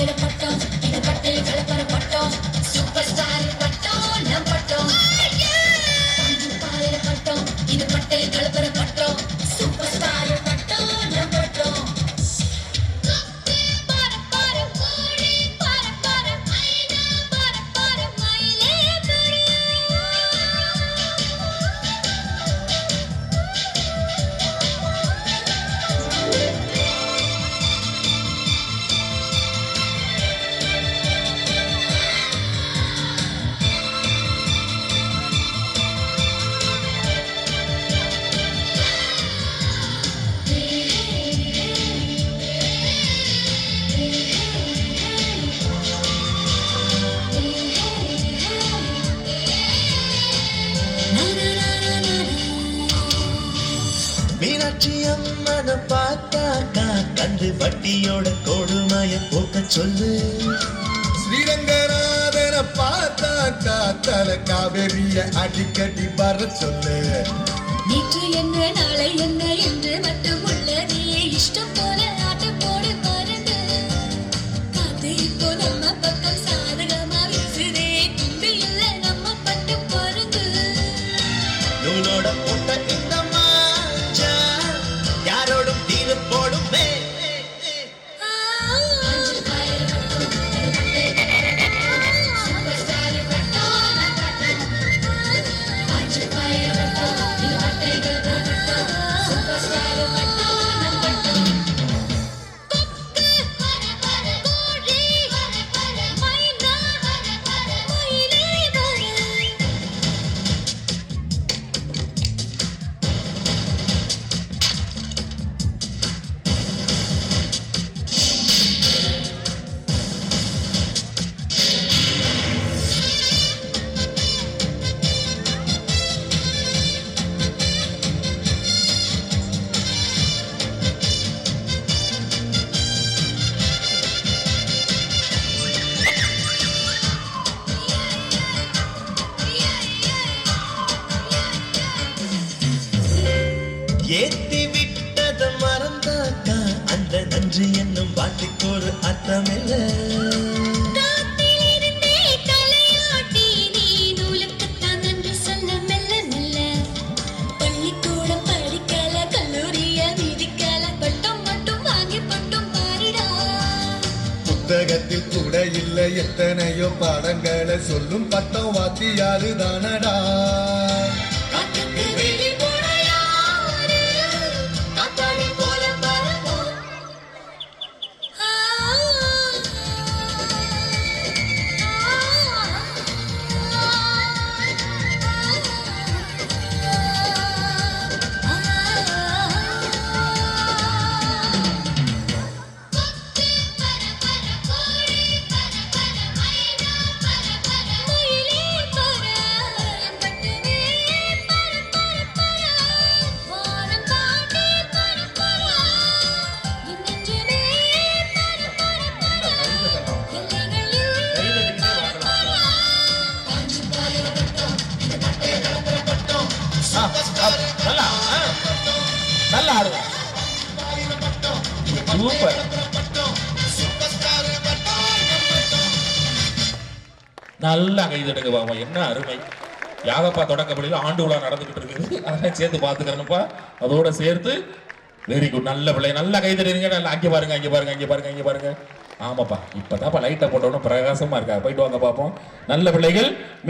Eu pop goes. Meenakshi அம்மனை பார்த்தாக்கா கண்டு வட்டியோட கொடுமைய போக்க சொல்லு. ஸ்ரீரங்கநாதனை பார்த்தாக்கா தல காவேரிய அடிக்கடி வர சொல்லு. நேற்று என்ன நாளை என்ன என்று மட்டும் உள்ளதே இஷ்டம் போல ஆட்டம் போடு மறந்து. காத்து இப்போ நம்ம பக்கம் ஏத்தி விட்டத மறந்தாக்கா? அந்த நன்றி என்னும் வார்த்தைக்கு ஒரு அர்த்தமில்ல. காத்திலிருந்தே தலையாட்டி நீ நூலுக்குத்தான் நன்றி சொல்ல மெல்ல மெல்ல. பள்ளிக்கூடம் படிக்கல கல்லூரிய மிதிக்கல பட்டம் மட்டும் வாங்கி பட்டம் பாரிடா. புத்தகத்தில் கூட இல்லை எத்தனையோ பாடங்களை சொல்லும் பட்டம் வாத்தியாரு தானடா நல்லா நல்லா ஆடுவா சூப்பர் நல்லா கைதட்டுங்க பாப்பா என்ன அருமை? யாகப்பா தொடக்கப்பள்ளியில் ஆண்டு விழா நடந்துகிட்டு இருக்குது அதெல்லாம் சேர்த்து பார்த்துக்கிறேன்ப்பா. அதோட சேர்த்து வெரி குட் நல்ல பிள்ளை நல்லா கைதட்டுறீங்க நல்லா அங்கே பாருங்க அங்கே பாருங்க அங்கே பாருங்க அங்கே பாருங்க ஆமாப்பா இப்போதான்ப்பா லைட்டை போட்டோன்னு பிரகாசமா இருக்கா போயிட்டு வாங்க பார்ப்போம் நல்ல பிள்ளைகள். மீன்